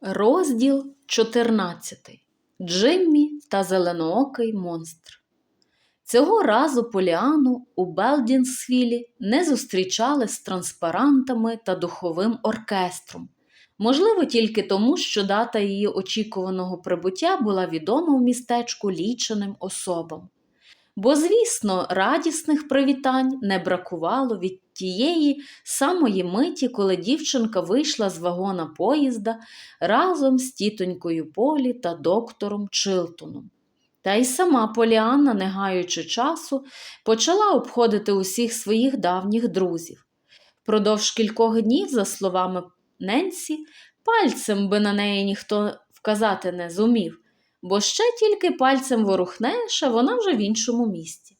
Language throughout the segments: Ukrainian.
Розділ 14. Джиммі та зеленоокий монстр. Цього разу Поліану у Белдінсвілі не зустрічали з транспарантами та духовим оркестром. Можливо, тільки тому, що дата її очікуваного прибуття була відома в містечку ліченим особам. Бо, звісно, радісних привітань не бракувало від тієї самої миті, коли дівчинка вийшла з вагона поїзда разом з тітонькою Полі та доктором Чилтоном. Та й сама Поліанна, не гаючи часу, почала обходити усіх своїх давніх друзів. Впродовж кількох днів, за словами Ненсі, пальцем би на неї ніхто вказати не зумів бо ще тільки пальцем ворухнеш, а вона вже в іншому місці.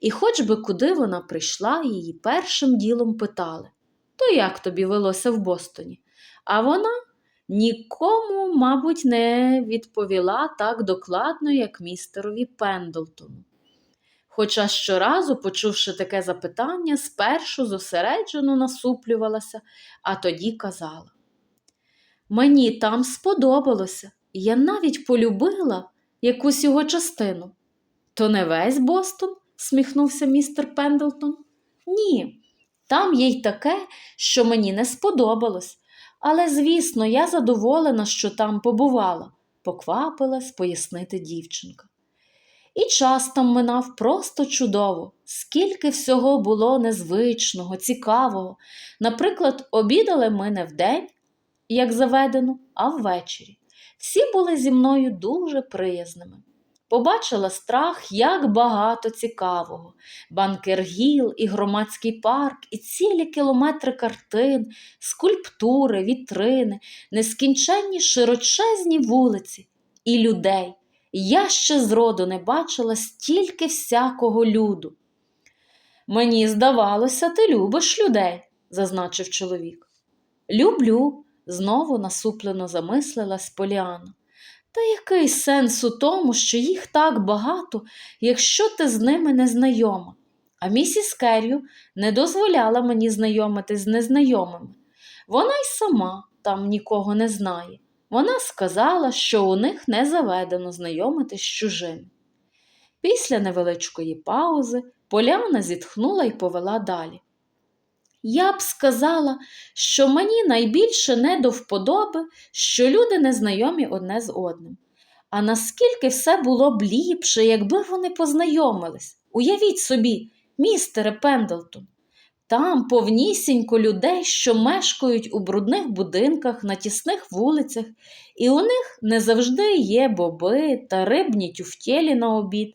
І хоч би куди вона прийшла, її першим ділом питали то як тобі велося в Бостоні? А вона нікому, мабуть, не відповіла так докладно, як містерові Пендлтону. Хоча щоразу, почувши таке запитання, спершу зосереджено насуплювалася, а тоді казала Мені там сподобалося. Я навіть полюбила якусь його частину. То не весь Бостон? сміхнувся містер Пендлтон. Ні, там є й таке, що мені не сподобалось. Але, звісно, я задоволена, що там побувала, поквапилась пояснити дівчинка. І час там минав просто чудово, скільки всього було незвичного, цікавого. Наприклад, обідали ми не вдень, як заведено, а ввечері. Всі були зі мною дуже приязними. Побачила страх, як багато цікавого, банкергіл і громадський парк, і цілі кілометри картин, скульптури, вітрини, нескінченні широчезні вулиці і людей. Я ще зроду не бачила стільки всякого люду. Мені здавалося, ти любиш людей, зазначив чоловік. Люблю, знову насуплено замислилась Поліана. Та який сенс у тому, що їх так багато, якщо ти з ними не знайома? А місіс Керрю не дозволяла мені знайомитись з незнайомими. Вона й сама там нікого не знає. Вона сказала, що у них не заведено знайомитись з чужими. Після невеличкої паузи Поляна зітхнула і повела далі. Я б сказала, що мені найбільше не до вподоби, що люди незнайомі одне з одним. А наскільки все було б ліпше, якби вони познайомились. Уявіть собі, містере Пендлтон, там повнісінько людей, що мешкають у брудних будинках, на тісних вулицях, і у них не завжди є боби та рибні тюфтєлі на обід,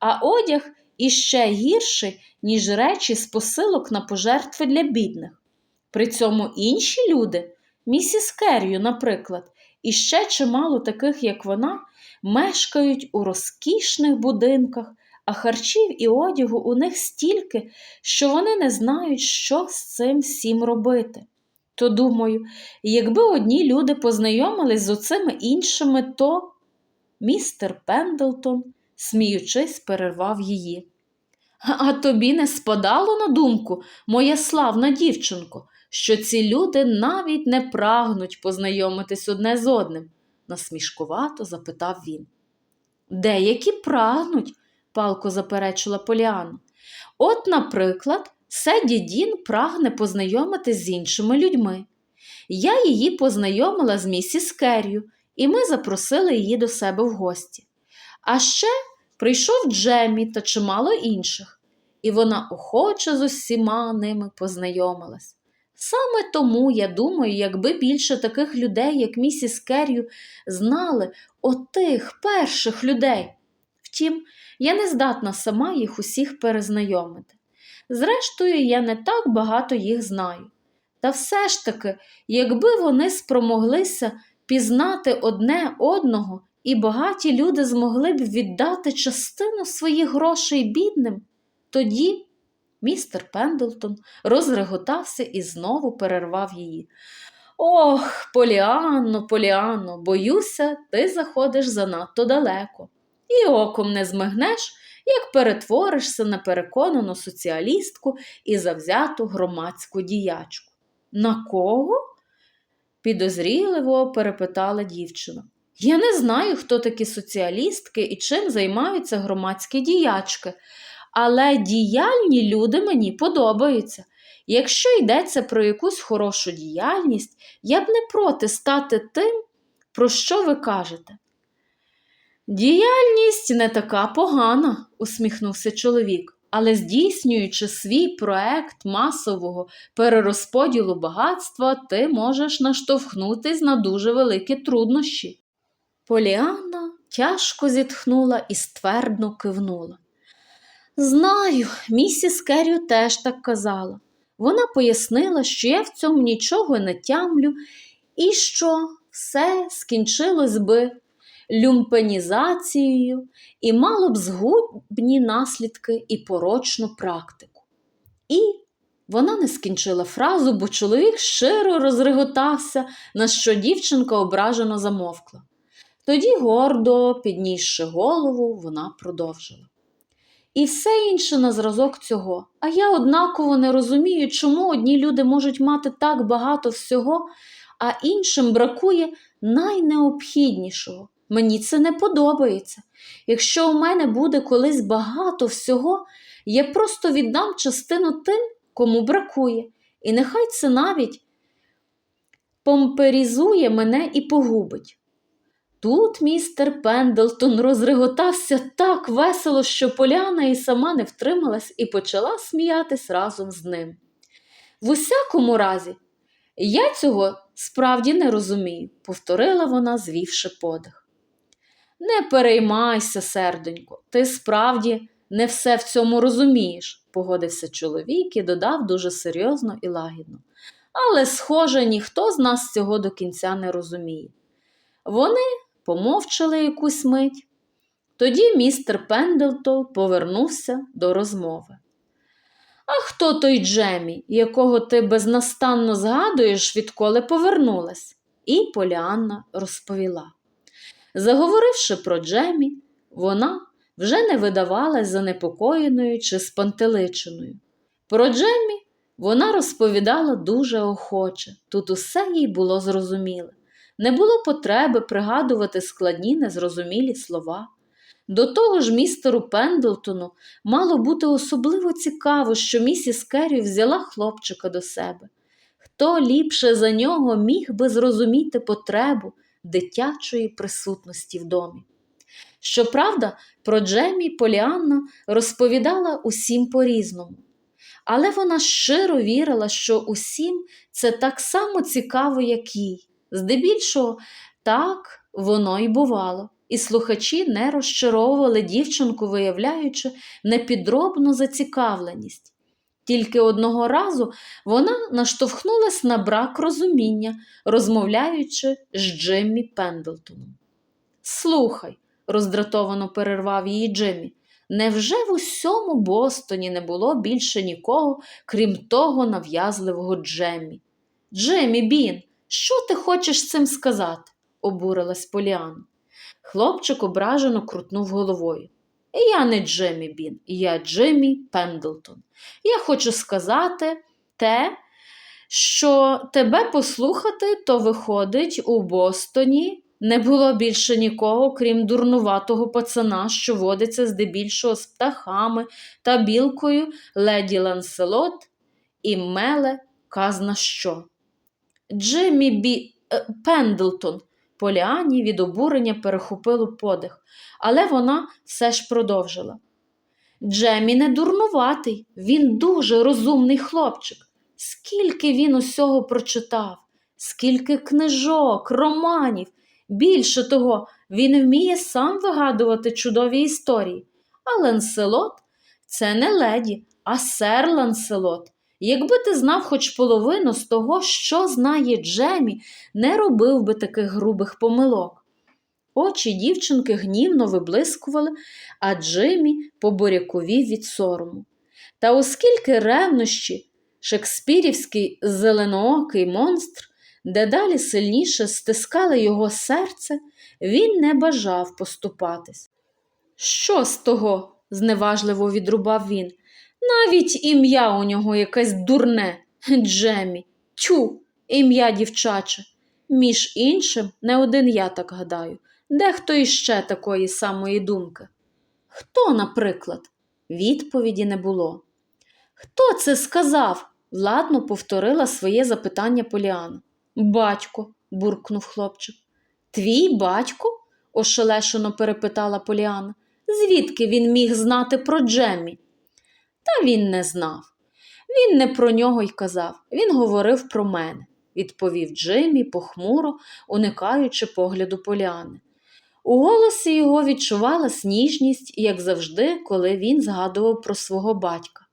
а одяг іще гірший, ніж речі з посилок на пожертви для бідних. При цьому інші люди, місіс Керрю, наприклад, і ще чимало таких, як вона, мешкають у розкішних будинках, а харчів і одягу у них стільки, що вони не знають, що з цим всім робити. То думаю, якби одні люди познайомились з оцими іншими, то містер Пендлтон, сміючись, перервав її. А тобі не спадало на думку, моя славна дівчинко, що ці люди навіть не прагнуть познайомитись одне з одним? насмішкувато запитав він. Деякі прагнуть, палко заперечила Поліана. От, наприклад, Седі Дін прагне познайомитись з іншими людьми. Я її познайомила з місіс Керрю, і ми запросили її до себе в гості. А ще прийшов Джемі та чимало інших, і вона охоче з усіма ними познайомилась. Саме тому, я думаю, якби більше таких людей, як місіс Керрю, знали отих перших людей. Втім, я не здатна сама їх усіх перезнайомити. Зрештою, я не так багато їх знаю. Та все ж таки, якби вони спромоглися пізнати одне одного і багаті люди змогли б віддати частину своїх грошей бідним, тоді містер Пендлтон розреготався і знову перервав її. Ох, Поліанно, Поліанно, боюся, ти заходиш занадто далеко. І оком не змигнеш, як перетворишся на переконану соціалістку і завзяту громадську діячку. На кого? підозріливо перепитала дівчина. Я не знаю, хто такі соціалістки і чим займаються громадські діячки, але діяльні люди мені подобаються. Якщо йдеться про якусь хорошу діяльність, я б не проти стати тим, про що ви кажете. Діяльність не така погана, усміхнувся чоловік, але здійснюючи свій проект масового перерозподілу багатства, ти можеш наштовхнутись на дуже великі труднощі. Поліанна тяжко зітхнула і ствердно кивнула. Знаю, місіс Керрю теж так казала. Вона пояснила, що я в цьому нічого не тямлю і що все скінчилось би люмпенізацією і мало б згубні наслідки і порочну практику. І вона не скінчила фразу, бо чоловік щиро розреготався, на що дівчинка ображено замовкла. Тоді, гордо, піднісши голову, вона продовжила. І все інше на зразок цього. А я однаково не розумію, чому одні люди можуть мати так багато всього, а іншим бракує найнеобхіднішого. Мені це не подобається. Якщо у мене буде колись багато всього, я просто віддам частину тим, кому бракує, і нехай це навіть помперізує мене і погубить. Тут містер Пендлтон розреготався так весело, що Поляна і сама не втрималась і почала сміятись разом з ним. В усякому разі, я цього справді не розумію, повторила вона, звівши подих. Не переймайся, серденько, ти справді не все в цьому розумієш, погодився чоловік і додав дуже серйозно і лагідно. Але, схоже, ніхто з нас цього до кінця не розуміє. Вони помовчали якусь мить. Тоді містер Пендлтон повернувся до розмови. А хто той Джемі, якого ти безнастанно згадуєш, відколи повернулась? І Поліанна розповіла. Заговоривши про Джемі, вона вже не видавалась занепокоєною чи спантеличеною. Про Джемі вона розповідала дуже охоче, тут усе їй було зрозуміле. Не було потреби пригадувати складні незрозумілі слова. До того ж, містеру Пендлтону мало бути особливо цікаво, що місіс Керрі взяла хлопчика до себе. Хто ліпше за нього міг би зрозуміти потребу дитячої присутності в домі. Щоправда, про Джемі Поліанна розповідала усім по-різному, але вона щиро вірила, що усім це так само цікаво, як їй. Здебільшого, так воно й бувало, і слухачі не розчаровували дівчинку, виявляючи непідробну зацікавленість. Тільки одного разу вона наштовхнулась на брак розуміння, розмовляючи з Джиммі Пендлтоном. Слухай, роздратовано перервав її Джиммі, невже в усьому Бостоні не було більше нікого, крім того нав'язливого Джеммі? Джеммі Бін, що ти хочеш цим сказати? обурилась Поліана. Хлопчик ображено крутнув головою. Я не Джеммі Бін, я Джиммі Пендлтон. Я хочу сказати те, що тебе послухати, то виходить, у Бостоні не було більше нікого, крім дурнуватого пацана, що водиться здебільшого з птахами та білкою леді Ланселот і меле казна що. Джиммі Бі е, Пендлтон. Поліані від обурення перехопило подих, але вона все ж продовжила. Джемі не дурнуватий, він дуже розумний хлопчик. Скільки він усього прочитав, скільки книжок, романів. Більше того, він вміє сам вигадувати чудові історії. А Ланселот це не леді, а сер Ланселот. Якби ти знав хоч половину з того, що знає Джемі, не робив би таких грубих помилок. Очі дівчинки гнівно виблискували, а Джиммі побуряковів від сорому. Та оскільки ревнощі, шекспірівський зеленоокий монстр, дедалі сильніше стискали його серце, він не бажав поступатись. Що з того? зневажливо відрубав він. Навіть ім'я у нього якесь дурне, Джемі. Тю, ім'я дівчаче. Між іншим, не один я так гадаю, дехто іще такої самої думки. Хто, наприклад? Відповіді не було. Хто це сказав? владно повторила своє запитання Поліана. Батько, буркнув хлопчик. Твій батько? ошелешено перепитала Поліана. Звідки він міг знати про Джеммі? Та він не знав. Він не про нього й казав, він говорив про мене, відповів Джиммі похмуро, уникаючи погляду Поліани. У голосі його відчувалась ніжність, як завжди, коли він згадував про свого батька.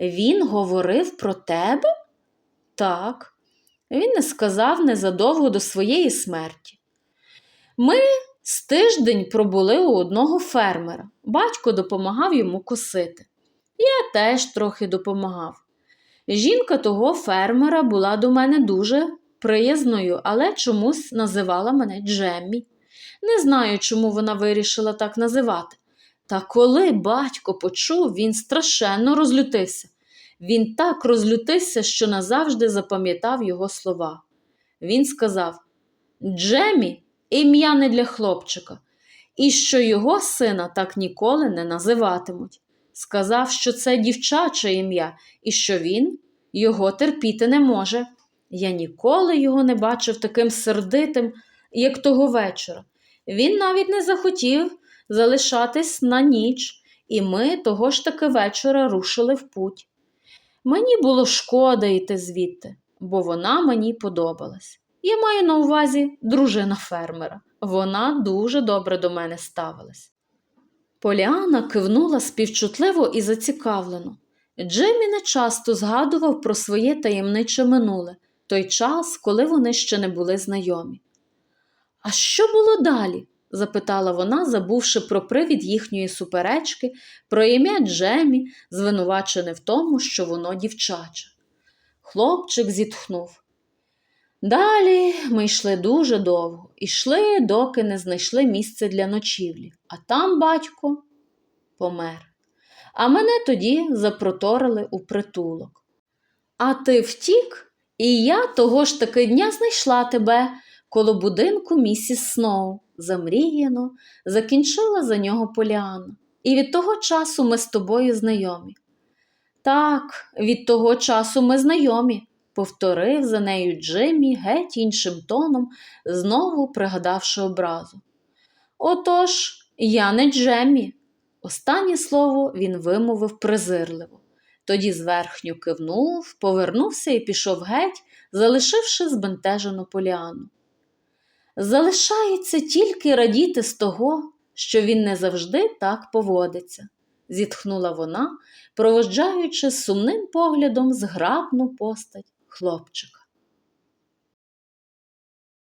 Він говорив про тебе? Так. Він не сказав незадовго до своєї смерті. Ми з тиждень пробули у одного фермера. Батько допомагав йому косити. Я теж трохи допомагав. Жінка того фермера була до мене дуже приязною, але чомусь називала мене Джеммі. Не знаю, чому вона вирішила так називати. Та коли батько почув, він страшенно розлютився. Він так розлютився, що назавжди запам'ятав його слова. Він сказав Джемі ім'я не для хлопчика, і що його сина так ніколи не називатимуть. Сказав, що це дівчаче ім'я і що він його терпіти не може. Я ніколи його не бачив таким сердитим, як того вечора. Він навіть не захотів залишатись на ніч, і ми того ж таки вечора рушили в путь. Мені було шкода йти звідти, бо вона мені подобалась. Я маю на увазі дружина фермера. Вона дуже добре до мене ставилась. Поліана кивнула співчутливо і зацікавлено. Джиммі не часто згадував про своє таємниче минуле, той час, коли вони ще не були знайомі. А що було далі? запитала вона, забувши про привід їхньої суперечки, про ім'я Джемі, звинувачене в тому, що воно дівчаче. Хлопчик зітхнув. Далі ми йшли дуже довго, йшли, доки не знайшли місце для ночівлі, а там батько помер. А мене тоді запроторили у притулок. А ти втік, і я того ж таки дня знайшла тебе коло будинку місіс Сноу, замріяно, закінчила за нього Поліана. І від того часу ми з тобою знайомі. Так, від того часу ми знайомі, повторив за нею Джиммі геть іншим тоном, знову пригадавши образу. Отож, я не Джеммі. Останнє слово він вимовив презирливо. Тоді зверхню кивнув, повернувся і пішов геть, залишивши збентежену Поліану. Залишається тільки радіти з того, що він не завжди так поводиться, зітхнула вона, проводжаючи сумним поглядом зграбну постать хлопчика.